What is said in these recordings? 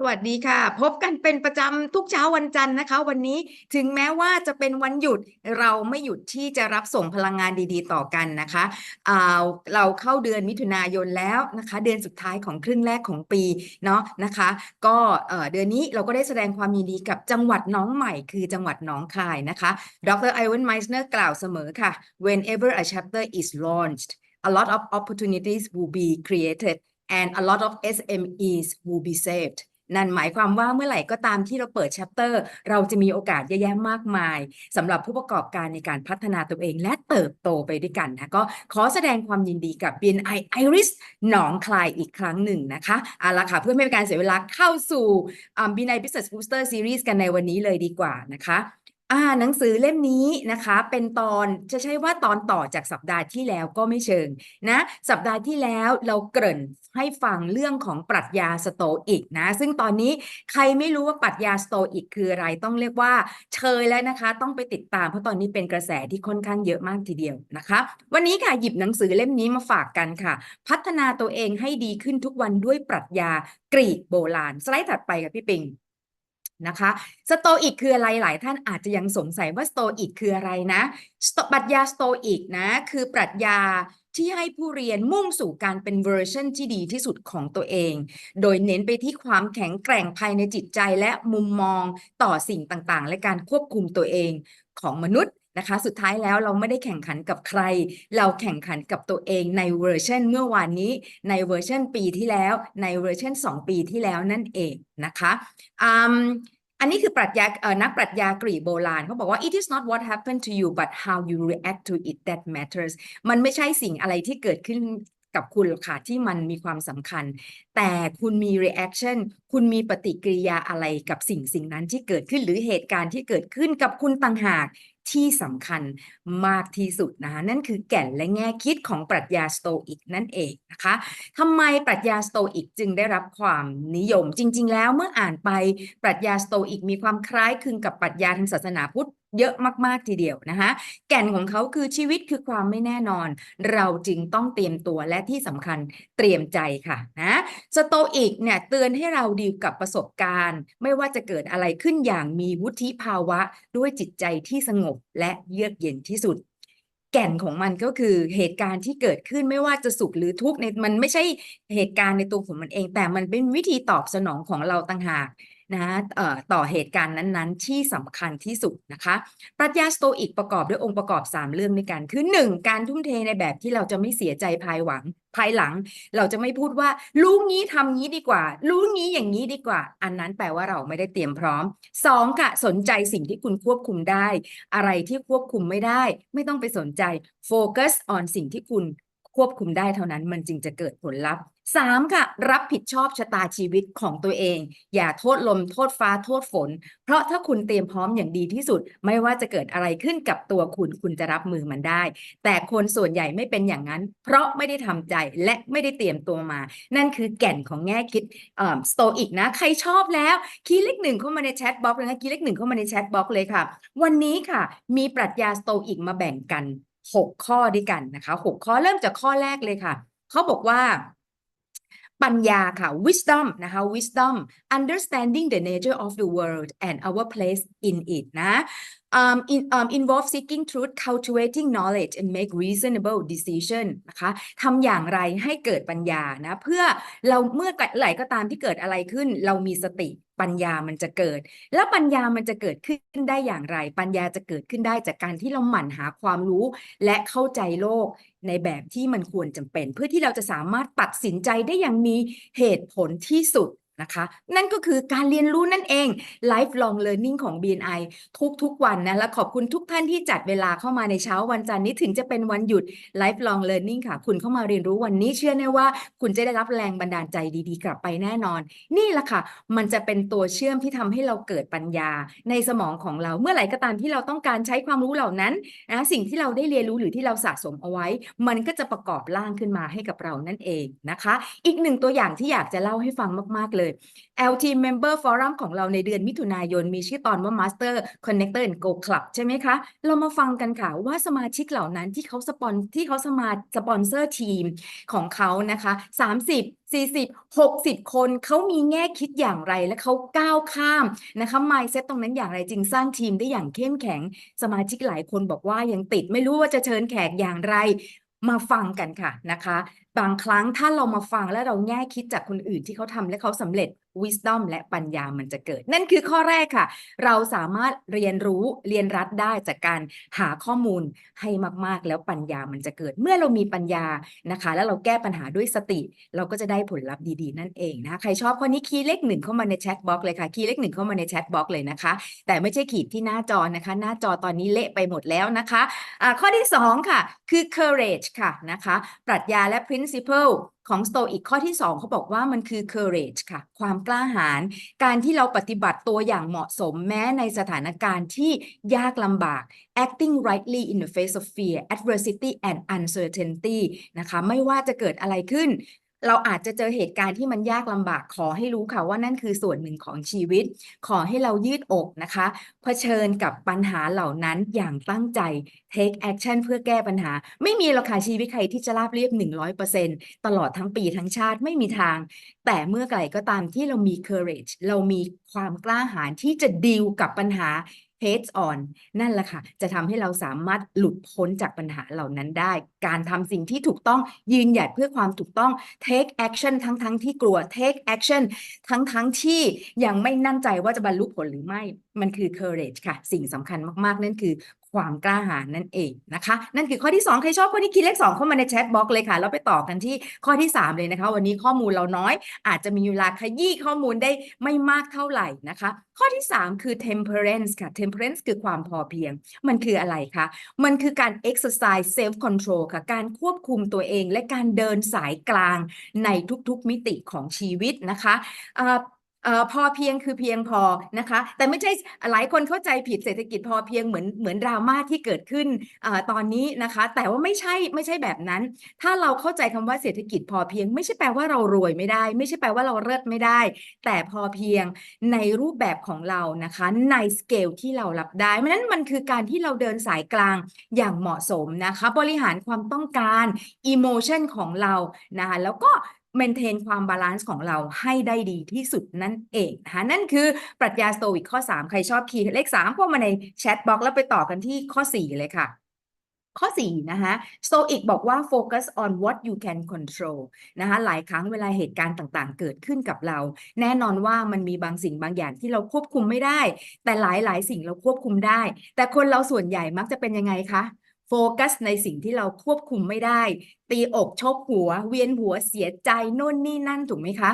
สวัสดีค่ะ พบกันเป็นประจำทุกเช้าวันจันทร์นะคะ วันนี้ถึงแม้ว่าจะเป็นวันหยุดเราไม่หยุดที่จะรับส่งพลังงานดีๆ ต่อกันนะคะอ่าเราเข้าเดือนมิถุนายนแล้วนะคะ เดือนสุดท้ายของครึ่งแรกของปีเนาะนะคะ ก็เอ่อเดือนนี้เราก็ได้แสดงความยินดีกับจังหวัดน้องใหม่ คือจังหวัดหนองคายนะคะ ดรไอวันไมส์เนอร์กล่าวเสมอค่ะ whenever a chapter is launched a lot of opportunities will be created and a lot of SMEs will be saved นั่นหมายความว่าเมื่อไหร่ก็ตามที่เราเปิดแชปเตอร์ เราจะมีโอกาสเยอะแยะมากมายสำหรับผู้ประกอบการในการพัฒนาตัวเองและเติบโตไปด้วยกันนะก็ขอแสดงความยินดีกับ BNI Iris หนองคลายอีกครั้งหนึ่งนะคะเอาละค่ะเพื่อไม่เป็นการเสียเวลาเข้าสู่อ่า BNI Business Booster Series กันในวันนี้เลยดีกว่านะคะ อ่าหนังสือเล่มนี้นะคะ เป็นตอนจะใช้ว่าตอนต่อจากสัปดาห์ที่แล้วก็ไม่เชิงนะสัปดาห์ที่แล้วเราเกริ่นให้ฟังเรื่องของปรัชญาสโตอิกนะ ซึ่งตอนนี้ใครไม่รู้ว่าปรัชญาสโตอิกคืออะไรต้องเรียกว่าเชยแล้วนะคะ ต้องไปติดตามเพราะตอนนี้เป็นกระแสที่ค่อนข้างเยอะมากทีเดียวนะคะ วันนี้ค่ะหยิบหนังสือเล่มนี้มาฝากกันค่ะ พัฒนาตัวเองให้ดีขึ้นทุกวันด้วยปรัชญากรีกโบราณ สไลด์ถัดไปค่ะพี่ปิง นะคะสโตอิกคืออะไรหลายท่านอาจจะยังสงสัยว่าสโตอิกคืออะไรนะปรัชญาสโตอิกนะคือปรัชญาที่ให้ผู้เรียนมุ่งสู่การเป็นเวอร์ชันที่ดีที่สุดของตัวเอง โดยเน้นไปที่ความแข็งแกร่งภายในจิตใจและมุมมองต่อสิ่งต่างๆ และการควบคุมตัวเองของมนุษย์ นะคะ สุดท้ายแล้วเราไม่ได้แข่งขันกับใคร เราแข่งขันกับตัวเองในเวอร์ชันเมื่อวานนี้ ในเวอร์ชันปีที่แล้ว ในเวอร์ชัน2 ปีที่แล้วนั่นเองนะคะอันนี้คือปรัชญาเอ่อนักปรัชญากรีกโบราณเขาบอกว่า it is not what happened to you but how you react to it that matters มันไม่ใช่สิ่งอะไรที่เกิดขึ้นกับคุณหรอกค่ะที่มันมีความสำคัญ แต่คุณมี reaction คุณมีปฏิกิริยาอะไรกับสิ่งสิ่งนั้นที่เกิดขึ้นหรือเหตุการณ์ที่เกิดขึ้นกับคุณต่างหาก ที่สำคัญมากที่สุดนะคะนั่นคือแก่นและแง่คิดของปรัชญาสโตอิกนั่นเองนะคะทำไมปรัชญาสโตอิกจึงได้รับความนิยม จริง ๆ แล้วเมื่ออ่านไปปรัชญาสโตอิกมีความคล้ายคลึงกับปรัชญาทางศาสนาพุทธเยอะมาก ๆ ทีเดียวนะคะแก่นของเขาคือชีวิตคือความไม่แน่นอน เราจึงต้องเตรียมตัวและที่สำคัญเตรียมใจค่ะนะสโตอิกเนี่ยเตือนให้เราดีลกับประสบการณ์ ไม่ว่าจะเกิดอะไรขึ้นอย่างมีวุฒิภาวะด้วยจิตใจที่สงบและเยือกเย็นที่สุด แก่นของมันก็คือเหตุการณ์ที่เกิดขึ้นไม่ว่าจะสุขหรือทุกข์ในมันไม่ใช่เหตุการณ์ในตัวของมันเอง แต่มันเป็นวิธีตอบสนองของเราต่างหากนะเอ่อต่อเหตุการณ์นั้นๆ ที่สำคัญที่สุดนะคะปรัชญาสโตอิกประกอบด้วยองค์ประกอบ 3 เรื่องด้วยกันคือ 1 การทุ่มเทในแบบที่เราจะไม่เสียใจภายหวัง ภายหลัง เราจะไม่พูดว่ารู้งี้ทำงี้ดีกว่า รู้งี้อย่างนี้ดีกว่า อันนั้นแปลว่าเราไม่ได้เตรียมพร้อม2ค่ะสนใจสิ่งที่คุณควบคุมได้ อะไรที่ควบคุมไม่ได้ ไม่ต้องไปสนใจโฟกัส on สิ่งที่คุณ ควบคุมได้เท่านั้นมันจึงจะเกิดผลลัพธ์ 3. ค่ะ รับผิดชอบชะตาชีวิตของตัวเอง อย่าโทษลม โทษฟ้าโทษฝน เพราะถ้าคุณเตรียมพร้อมอย่างดีที่สุด ไม่ว่าจะเกิดอะไรขึ้นกับตัวคุณคุณจะรับมือมันได้ แต่คนส่วนใหญ่ไม่เป็นอย่างนั้น เพราะไม่ได้ทำใจและไม่ได้เตรียมตัวมา นั่นคือแก่นของแง่คิดเอ่อสโตอิกนะ ใครชอบแล้วคีย์เลขหนึ่งเข้ามาในแชทบล็อกเลยนะคีย์เลขหนึ่งเข้ามาในแชทบล็อกเลยค่ะ วันนี้ค่ะ มีปรัชญาสโตอิกมาแบ่งกัน 6 ข้อด้วยกันนะคะ 6 ข้อเริ่มจากข้อแรกเลยค่ะ เขาบอกว่าปัญญาค่ะ wisdom นะคะ wisdom understanding the nature of the world and our place in it นะ um, in, um, involve seeking truth cultivating knowledge and make reasonable decision นะคะทำอย่างไรให้เกิดปัญญานะ เพื่อเราเมื่อไหร่ก็ตามที่เกิดอะไรขึ้น เรามีสติปัญญามันจะเกิด แล้วปัญญามันจะเกิดขึ้นได้อย่างไร ปัญญาจะเกิดขึ้นได้จากการที่เราหมั่นหาความรู้ และเข้าใจโลกในแบบที่มันควรจำเป็น เพื่อที่เราจะสามารถตัดสินใจได้อย่างมีเหตุผลที่สุด นะคะ นั่นก็คือการเรียนรู้นั่นเอง lifelong learning ของ BNI ทุกๆ วันนะ และขอบคุณทุกท่านที่จัดเวลาเข้ามาในเช้าวันจันทร์นี้ถึงจะเป็นวันหยุด lifelong learning ค่ะ คุณเข้ามาเรียนรู้วันนี้เชื่อแน่ว่า คุณจะได้รับแรงบันดาลใจดีๆ กลับไปแน่นอน นี่แหละค่ะ มันจะเป็นตัวเชื่อมที่ทำให้เราเกิดปัญญาในสมองของเราเมื่อไหร่ก็ตามที่เราต้องการใช้ความรู้เหล่านั้นนะสิ่งที่เราได้เรียนรู้หรือที่เราสะสมเอาไว้ มันก็จะประกอบร่างขึ้นมาให้กับเรานั่นเองนะคะ อีกหนึ่งตัวอย่างที่อยากจะเล่าให้ฟังมากๆเลย LT Member Forum ของเราในเดือนมิถุนายน มีชื่อตอนว่า Master Connector and Go Club ใช่ไหมคะ เรามาฟังกันค่ะว่าสมาชิกเหล่านั้นที่เขาสปอนที่เขาสมาสปอนเซอร์ทีมของเขานะคะ 30 40 60 คนเขามีแง่คิดอย่างไรและเขาก้าวข้ามนะคะ mindset ตรงนั้นอย่างไรจึงสร้างทีมได้อย่างเข้มแข็ง สมาชิกหลายคนบอกว่ายังติดไม่รู้ว่าจะเชิญแขกอย่างไรมาฟังกันค่ะนะคะ บางครั้งถ้าเรามาฟังและเราแง่คิดจากคนอื่นที่เขาทำและเขาสำเร็จ wisdom และปัญญามันจะเกิด นั่นคือข้อแรกค่ะ เราสามารถเรียนรู้เรียนรัดได้จากการหาข้อมูลให้มาก ๆ แล้วปัญญามันจะเกิด เมื่อเรามีปัญญานะคะ แล้วเราแก้ปัญหาด้วยสติ เราก็จะได้ผลลัพธ์ดีๆ นั่นเองนะใครชอบข้อนี้คีย์เลขหนึ่งเข้ามาในแชทบ็อกเลยค่ะคีย์เลขหนึ่งเข้ามาในแชทบ็อกเลยนะคะ แต่ไม่ใช่ขีดที่หน้าจอนะคะ หน้าจอตอนนี้เละไปหมดแล้วนะคะอ่าข้อที่สองค่ะคือ courage ค่ะนะคะ ปรัชญาและ principle ของ Stoic ข้อที่ 2เขาบอกว่ามันคือ courage ค่ะ ความกล้าหาญการที่เราปฏิบัติตัวอย่างเหมาะสมแม้ในสถานการณ์ที่ยากลำบาก acting rightly in the face of fear adversity and uncertainty นะคะ ไม่ว่าจะเกิดอะไรขึ้น เราอาจจะเจอเหตุการณ์ที่มันยากลำบากขอให้รู้ค่ะว่านั่นคือส่วนหนึ่งของชีวิต ขอให้เรายืดอกนะคะเผชิญกับปัญหาเหล่านั้นอย่างตั้งใจ take action เพื่อแก้ปัญหา ไม่มีหรอกค่ะชีวิตใครที่จะราบเรียบ 100%ตลอดทั้งปีทั้งชาติไม่มีทาง แต่เมื่อไหร่ก็ตามที่เรามี courage เรามีความกล้าหาญที่จะดีลกับปัญหา heads on นั่นแหละค่ะ จะทำให้เราสามารถหลุดพ้นจากปัญหาเหล่านั้นได้ การทำสิ่งที่ถูกต้องยืนหยัดเพื่อความถูกต้อง take action ทั้งทั้งๆที่กลัว take action ทั้งทั้งๆที่ยังไม่นั่นใจว่าจะบรรลุผลหรือไม่ มันคือ courage ค่ะ สิ่งสำคัญมากๆ นั่นคือ ความกล้าหาญนั่นเองนะคะ นั่นคือข้อที่ 2 ใครชอบข้อนี้คีย์เลข2เข้ามาในแชทบล็อกเลยค่ะ แล้วไปต่อกันที่ข้อที่ 3 เลยนะคะ วันนี้ข้อมูลเราน้อย อาจจะมีเวลาขยี้ข้อมูลได้ไม่มากเท่าไหร่นะคะ ข้อที่ 3 คือ temperance ค่ะ temperance คือความพอเพียง มันคืออะไรคะ มันคือการ exercise self control ค่ะ การควบคุมตัวเองและการเดินสายกลางในทุกๆมิติของชีวิตนะคะเอ่อ พอเพียงคือเพียงพอนะคะ แต่ไม่ใช่หลายคนเข้าใจผิดเศรษฐกิจพอเพียงเหมือนเหมือนดราม่าที่เกิดขึ้นอตอนนี้นะคะ แต่ว่าไม่ใช่ไม่ใช่แบบนั้น ถ้าเราเข้าใจคำว่าเศรษฐกิจพอเพียง ไม่ใช่แปลว่าเรารวยไม่ได้ ไม่ใช่แปลว่าเราเลิศไม่ได้ แต่พอเพียงในรูปแบบของเรานะคะ ในสเกลที่เรารับได้เพราะฉะนั้นมันคือการที่เราเดินสายกลางอย่างเหมาะสมนะคะ บริหารความต้องการอิโมชันของเรานะคะแล้วก็ เมนเทนความบาลานซ์ของเราให้ได้ดีที่สุดนั่นเองนะคะนั่นคือปรัชญาสโตอิกข้อ 3 ใครชอบคีย์เลข3เข้ามาในแชทบ็อกแล้วไปต่อกันที่ข้อ 4 เลยค่ะ ข้อ 4 นะคะโตอิกบอกว่า focus on what you can control นะคะหลายครั้งเวลาเหตุการณ์ต่างๆ เกิดขึ้นกับเรา แน่นอนว่ามันมีบางสิ่งบางอย่างที่เราควบคุมไม่ได้ แต่หลายๆ สิ่งเราควบคุมได้ แต่คนเราส่วนใหญ่มักจะเป็นยังไงคะ โฟกัสในสิ่งที่เราควบคุมไม่ได้ ตีอกชกหัว เวียนหัวเสียใจโน่นนี่นั่นถูกไหมคะ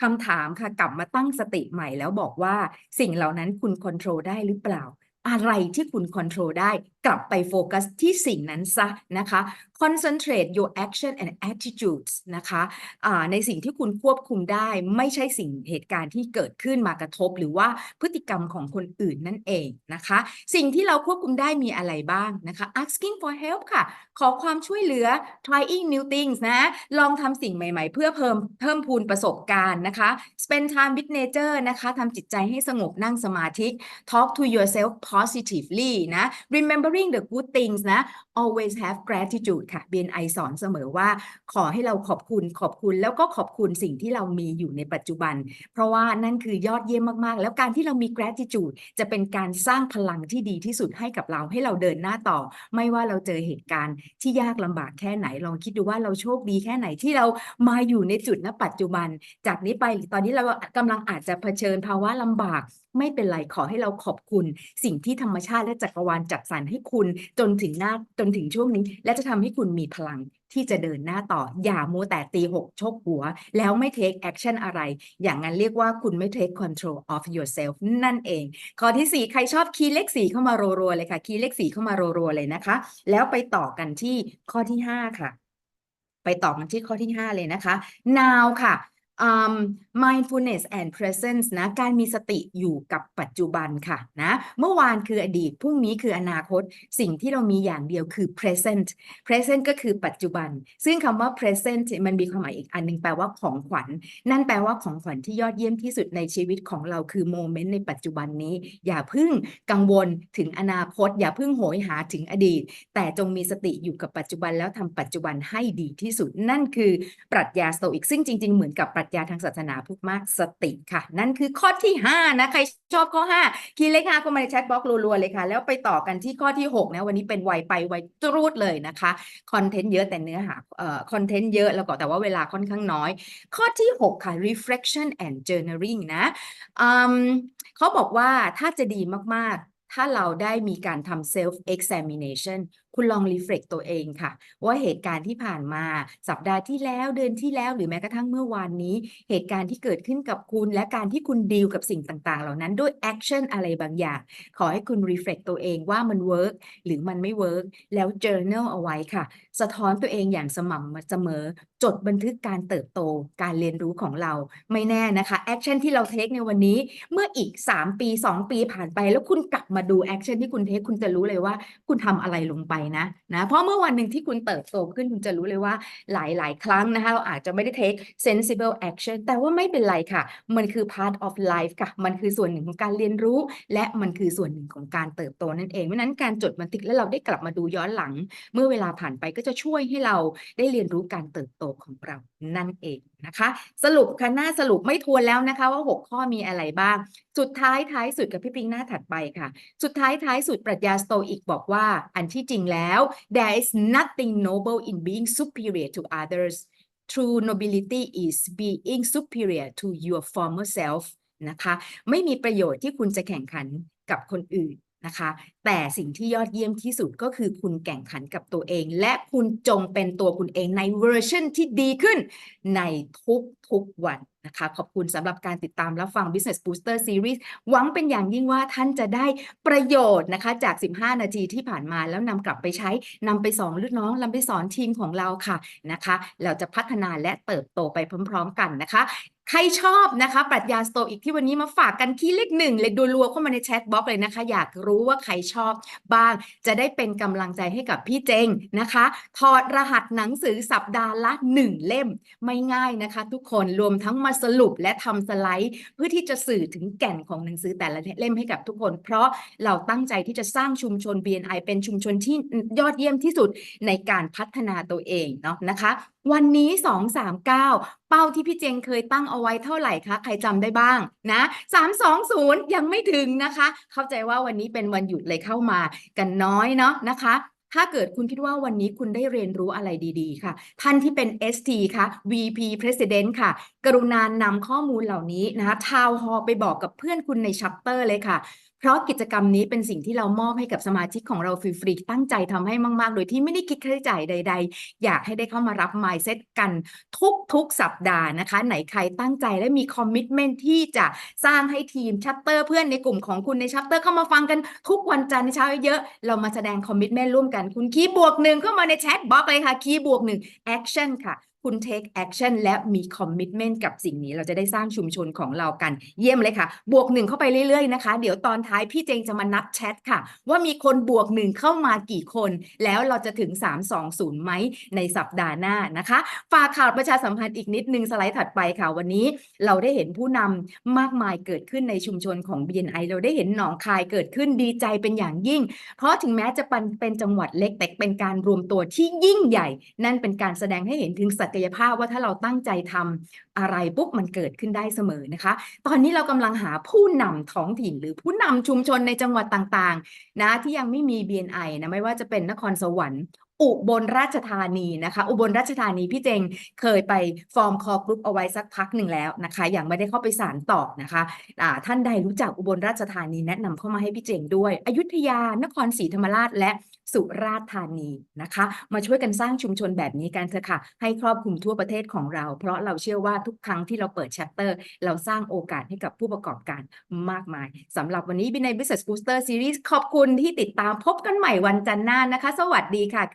คำถามค่ะกลับมาตั้งสติใหม่แล้วบอกว่าสิ่งเหล่านั้นคุณควบคุมได้หรือเปล่า อะไรที่คุณควบคุมได้ กลับไปโฟกัสที่สิ่งนั้นซะนะคะ concentrate your action and attitudes นะคะอ่าในสิ่งที่คุณควบคุมได้ไม่ใช่สิ่งเหตุการณ์ที่เกิดขึ้นมากระทบ หรือว่าพฤติกรรมของคนอื่นนั่นเองนะคะ สิ่งที่เราควบคุมได้มีอะไรบ้างนะคะ asking for help ค่ะ ขอความช่วยเหลือ trying new things นะ ลองทำสิ่งใหม่ๆ เพื่อเพิ่มเพิ่มพูนประสบการณ์นะคะ spend time with nature นะคะทำจิตใจให้สงบนั่งสมาธิ talk to yourself positively นะ remembering the good things นะ always have gratitude ค่ะ BNI สอนเสมอว่า ขอให้เราขอบคุณขอบคุณ แล้วก็ขอบคุณสิ่งที่เรามีอยู่ในปัจจุบัน เพราะว่านั่นคือยอดเยี่ยมมากๆ แล้วการที่เรามี gratitude จะเป็นการสร้างพลังที่ดีที่สุดให้กับเราให้เราเดินหน้าต่อ ไม่ว่าเราเจอเหตุการณ์ที่ยากลำบากแค่ไหน ลองคิดดูว่าเราโชคดีแค่ไหนที่เรามาอยู่ในจุดณปัจจุบัน จากนี้ไปตอนนี้เรากำลังอาจจะเผชิญภาวะลำบาก ไม่เป็นไรขอให้เราขอบคุณสิ่งที่ที่ธรรมชาติและจักรวาลจัดสรรให้คุณจนถึงหน้าจนถึงช่วงนี้ และจะทำให้คุณมีพลังที่จะเดินหน้าต่อ อย่ามัวแต่ตีหกชกหัว แล้วไม่ take action อะไร อย่างนั้นเรียกว่าคุณไม่ take control of yourself นั่นเอง ข้อที่ 4 ใครชอบคีย์เลข4เข้ามารัวๆเลยค่ะ คีย์เลข4เข้ามารัวๆเลยนะคะ แล้วไปต่อกันที่ข้อที่ 5 ค่ะ ไปต่อกันที่ข้อที่ 5 เลยนะคะ now ค่ะ อืม mindfulness and presence นะการมีสติอยู่กับปัจจุบันค่ะนะเมื่อวานคืออดีตพรุ่งนี้คืออนาคต สิ่งที่เรามีอย่างเดียวคือ present present ก็คือปัจจุบัน ซึ่งคำว่า present มันมีความหมายอีกอันหนึงแปลว่าของขวัญ นั่นแปลว่าของขวัญที่ยอดเยี่ยมที่สุดในชีวิตของเราคือโมเมนต์ในปัจจุบันนี้ อย่าพึ่งกังวลถึงอนาคต อย่าพึ่งโหยหาถึงอดีต แต่จงมีสติอยู่กับปัจจุบันแล้วทำปัจจุบันให้ดีที่สุด นั่นคือปรัชญาโตอิกซึ่งจริง ๆ เหมือนกับปรัชญาทางศาสนาพูดมากสติค่ะ นั่นคือข้อที่ 5 นะ ใครชอบข้อ 5 คีย์เลข5เข้ามาในแชทบล็อกรัวๆเลยค่ะ แล้วไปต่อกันที่ข้อที่ 6 นะ วันนี้เป็นไวไปไวตรูดเลยนะคะคอนเทนต์เยอะแต่เนื้อหาเอ่อคอนเทนต์เยอะแล้วก็แต่ว่าเวลาค่อนข้างน้อย ข้อที่ 6 ค่ะ reflection and journaling นะอืมเขาบอกว่าถ้าจะดีมากๆ ถ้าเราได้มีการทำ self examination คุณลอง reflect ตัวเองค่ะ ว่าเหตุการณ์ที่ผ่านมาสัปดาห์ที่แล้วเดือนที่แล้วหรือแม้กระทั่งเมื่อวานนี้ เหตุการณ์ที่เกิดขึ้นกับคุณ และการที่คุณดีลกับสิ่งต่างๆ เหล่านั้นด้วย action อะไรบางอย่าง ขอให้คุณ reflect ตัวเองว่ามัน work หรือมันไม่ work แล้ว journal เอาไว้ค่ะ สะท้อนตัวเองอย่างสม่ำเสมอ จดบันทึกการเติบโตการเรียนรู้ของเราไม่แน่นะคะ action ที่เราเทคในวันนี้เมื่ออีก 3 ปี 2 ปีผ่านไป แล้วคุณกลับมาดู action ที่คุณเทคคุณจะรู้เลยว่าคุณทำอะไรลงไปนะนะเพราะเมื่อวันหนึ่งที่คุณเติบโตขึ้นคุณจะรู้เลยว่าหลาย ๆ ครั้งนะคะเราอาจจะไม่ได้ take sensible action แต่ว่าไม่เป็นไรค่ะ มันคือ part of life ค่ะ มันคือส่วนหนึ่งของการเรียนรู้ และมันคือส่วนหนึ่งของการเติบโตนั่นเองเพราะนั้นการจดบันทึกแล้วเราได้กลับมาดูย้อนหลัง เมื่อเวลาผ่านไปก็จะช่วยให้เราได้เรียนรู้การเติบโตของเรานั่นเองนะคะ สรุปค่ะหน้าสรุปไม่ทวนแล้วนะคะ ว่า 6 ข้อมีอะไรบ้าง สุดท้ายท้ายสุดกับพี่ปิงหน้าถัดไปค่ะ สุดท้ายท้ายสุดปรัชญาสโตอิกบอกว่า อันที่จริงแล้ว there is nothing noble in being superior to others true nobility is being superior to your former self นะคะ ไม่มีประโยชน์ที่คุณจะแข่งขันกับคนอื่นนะคะ แต่สิ่งที่ยอดเยี่ยมที่สุดก็คือคุณแข่งขันกับตัวเอง และคุณจงเป็นตัวคุณเองในเวอร์ชันที่ดีขึ้น ในทุกๆวันนะคะ ขอบคุณสำหรับการติดตามรับฟัง Business Booster Series หวังเป็นอย่างยิ่งว่าท่านจะได้ประโยชน์นะคะจาก 15 นาทีที่ผ่านมาแล้วนำกลับไปใช้นำไปสอนลูกน้องนำไปสอนทีมของเราค่ะนะคะ เราจะพัฒนาและเติบโตไปพร้อม ๆ กันนะคะใครชอบนะคะปรัชญาสโตอิกที่วันนี้มาฝากกันที่เลขหนึ่งเลยดูรัวเข้ามาในแชทบ็อกเลยนะคะ อยากรู้ว่าใครชอบบ้าง จะได้เป็นกำลังใจให้กับพี่เจงนะคะ ถอดรหัสหนังสือสัปดาห์ละหนึ่งเล่มไม่ง่ายนะคะ ทุกคนรวมทั้งมาสรุปและทำสไลด์ เพื่อที่จะสื่อถึงแก่นของหนังสือแต่ละเล่มให้กับทุกคน เพราะเราตั้งใจที่จะสร้างชุมชน BNI เป็นชุมชนที่ยอดเยี่ยมที่สุดในการพัฒนาตัวเองเนาะนะคะ วันนี้239เป้าที่พี่เจงเคยตั้งเอาไว้เท่าไหร่คะ ใครจำได้บ้างนะ320ยังไม่ถึงนะคะ เข้าใจว่าวันนี้เป็นวันหยุดเลยเข้ามากันน้อยเนาะนะคะถ้าเกิดคุณคิดว่าวันนี้คุณได้เรียนรู้อะไรดีๆ ค่ะ ท่านที่เป็น ST ค่ะ VP President ค่ะ กรุณานำข้อมูลเหล่านี้นะคะทาวฮอไปบอกกับเพื่อนคุณในชัปเตอร์เลยค่ะ เพราะกิจกรรมนี้เป็นสิ่งที่เรามอบให้กับสมาชิกของเราฟรีๆตั้งใจทำให้มาก ๆ โดยที่ไม่ได้คิดค่าใช้จ่ายใด ๆ อยากให้ได้เข้ามารับ mindset กันทุก ๆ สัปดาห์นะคะ ไหนใครตั้งใจและมี commitment ที่จะสร้างให้ทีมชัปเตอร์เพื่อนในกลุ่มของคุณในชัปเตอร์เข้ามาฟังกันทุกวันจันทร์เช้าเยอะๆเรามาแสดง commitment ร่วมกันคุณคีย์บวกหนึ่งเข้ามาในแชทบ็อกเลยค่ะคีย์บวกหนึ่ง action ค่ะ คุณ take action และมี commitment กับสิ่งนี้ เราจะได้สร้างชุมชนของเรากัน เยี่ยมเลยค่ะ บวกหนึ่งเข้าไปเรื่อยๆนะคะ เดี๋ยวตอนท้ายพี่เจงจะมานับแชทค่ะ ว่ามีคนบวกหนึ่งเข้ามากี่คน แล้วเราจะถึง 320 ไหมในสัปดาห์หน้านะคะ ฝากข่าวประชาสัมพันธ์อีกนิดนึงสไลด์ถัดไปค่ะ วันนี้เราได้เห็นผู้นำมากมายเกิดขึ้นในชุมชนของ BNI เราได้เห็นหนองคายเกิดขึ้นดีใจเป็นอย่างยิ่ง เพราะถึงแม้จะเป็นจังหวัดเล็กแต่เป็นการรวมตัวที่ยิ่งใหญ่ นั่นเป็นการแสดงให้เห็นถึงศักยภาพว่าถ้าเราตั้งใจทำอะไรปุ๊บมันเกิดขึ้นได้เสมอนะคะ ตอนนี้เรากำลังหาผู้นำท้องถิ่น หรือผู้นำชุมชนในจังหวัดต่างๆ นะที่ยังไม่มี BNI นะไม่ว่าจะเป็นนครสวรรค์อุบลราชธานีนะคะ อุบลราชธานีพี่เจงเคยไปฟอร์มคอกรุ๊ปเอาไว้สักพักหนึ่งแล้วนะคะยังไม่ได้เข้าไปสานต่อนะคะอ่าท่านใดรู้จักอุบลราชธานีแนะนำเข้ามาให้พี่เจงด้วย อยุธยานครศรีธรรมราชและ สุราษฎร์ธานีนะคะ มาช่วยกันสร้างชุมชนแบบนี้กันเถอะค่ะ ให้ครอบคลุมทั่วประเทศของเรา เพราะเราเชื่อว่าทุกครั้งที่เราเปิดแชปเตอร์ เราสร้างโอกาสให้กับผู้ประกอบการมากมายสำหรับวันนี้บินใน Business Booster Series ขอบคุณที่ติดตามพบกันใหม่วันจันทร์หน้านะคะ สวัสดีค่ะ